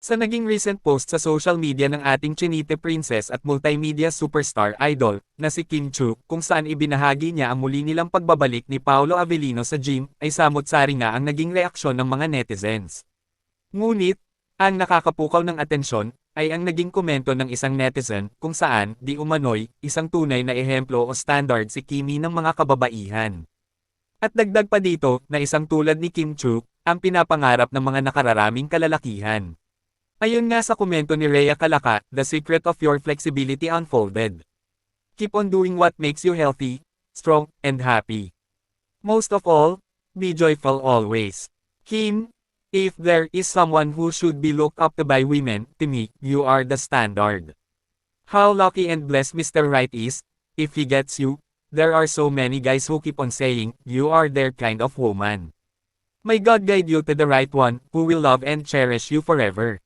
Sa naging recent post sa social media ng ating Chinite princess at multimedia superstar idol, na si Kim Chu, kung saan ibinahagi niya ang muli nilang pagbabalik ni Paolo Avellino sa gym, ay samot-sari nga ang naging reaksyon ng mga netizens. Ngunit, ang nakakapukaw ng atensyon, ay ang naging komento ng isang netizen, kung saan, di umano'y, isang tunay na ehemplo o standard si Kimi ng mga kababaihan. At dagdag pa dito, na isang tulad ni Kim Chu, ang pinapangarap ng mga nakararaming kalalakihan. Ayon nga sa komento ni Rhea Kalaka, the secret of your flexibility unfolded. Keep on doing what makes you healthy, strong, and happy. Most of all, be joyful always. Kim, if there is someone who should be looked up to by women, to me, you are the standard. How lucky and blessed Mr. Right is, if he gets you, there are so many guys who keep on saying, you are their kind of woman. May God guide you to the right one, who will love and cherish you forever.